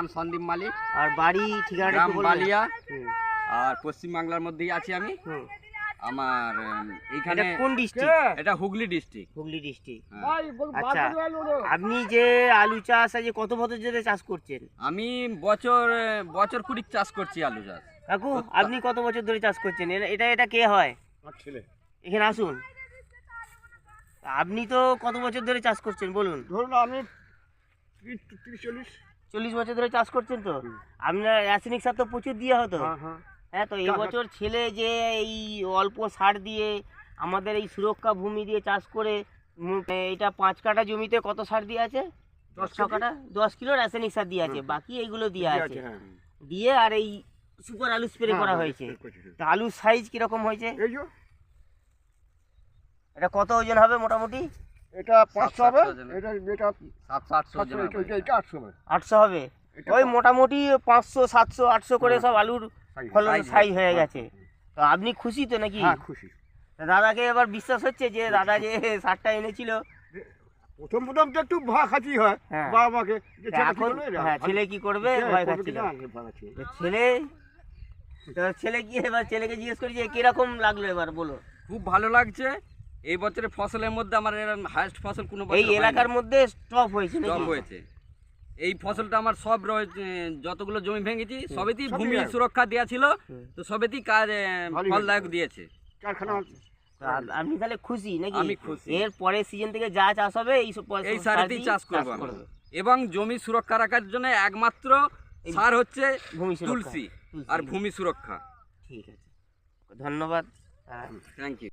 নাম সন্দীপ মালিক। আর বাড়ি ঠিকানাটা গ্রাম? বালিয়া। আর পশ্চিম বাংলার মধ্যেই আছি আমি। আমার এইখানে কোন ডিস্ট্রিক্ট এটা হুগলি ডিস্ট্রিক্ট হুগলি ডিস্ট্রিক্ট হ্যাঁ। আচ্ছা আপনি যে আলু চাষ আজ কত বছর ধরে চাষ করছেন? আমি বছর বছর কুড়ি চাষ করছি আলু চাষ। কাকু আপনি কত বছর ধরে চাষ করছেন? এটা এটা কে হয়? ছেলে। এখানে আসুন। আপনি তো কত বছর ধরে চাষ করছেন? বলুন। ধরুন আমি তিরিশ চল্লিশ। চল্লিশ বছর ধরে চাষ করছেন তো? আপনার রাসায়নিক সার তো প্রচুর দেওয়া হতো। হ্যাঁ হ্যাঁ। হ্যাঁ তো এই বছর ছেলে যে এই অল্প সার দিয়ে আমাদের এই সুরক্ষা ভূমি দিয়ে চাষ করে এটা পাঁচ কাঠা জমিতে কত সার দিয়ে আছে? দশ কাঠা? দশ কিলো রাসায়নিক সার দিয়ে আছে। বাকি এইগুলো দিয়ে দিয়ে আছে। হ্যাঁ। দিয়ে আর এই সুপার আলু স্প্রে করা হ্যাঁ, হয়েছে। তা আলুর সাইজ কীরকম হয়েছে? এটা কত ওজন হবে মোটামুটি? এটা পাঁচশো হবে? এটা এটা এটা আটশো হবে। আটশো হবে? ওই মোটামুটি পাঁচশো সাতশো আটশো করে হ্যাঁ। সব আলুর ফলন সাইজ হয়ে হ্যাঁ, গেছে। তো আপনি খুশি তো নাকি? হ্যাঁ খুশি। দাদাকে এবার বিশ্বাস হচ্ছে যে দাদা যে সারটা এনেছিল? প্রথম প্রথম তো একটু ভয় খাচ্ছি হয়। হ্যাঁ। বাবা মাকে যে তা ছেলে কি এখন করবে হ্যাঁ ছেলে কি করবে? ছেলে ভয় খাচ্ছিল। ছেলে ছেলে কি এবার ছেলেকে জিজ্ঞেস করি যে কীরকম লাগল এবার বলো। খুব ভালো লাগছে। এই বছরে ফসলের মধ্যে আমার এরকম হাইস্ট ফসল কোনো এই এলাকার মধ্যে স্টপ হয়েছে স্টপ হয়েছে। এই ফসলটা আমার সব রয়েছে যতগুলো জমি ভেঙেছি সবেতেই ভূমি সুরক্ষা দেওয়া ছিল তো সবেতেই কাজ ফলদায়ক দিয়েছে। আপ- আপনি তাহলে খুশি নাকি? আমি খুশি। এর পরের সিজন থেকে যা চাষ হবে এই সব এই সার সারেতেই চাষ করব এবং জমি সুরক্ষা রাখার জন্য একমাত্র সার হচ্ছে ভূমি সুরক্ষা। তুলসী। আর ভূমি সুরক্ষা। ঠিক আছে। ধন্যবাদ। Thank you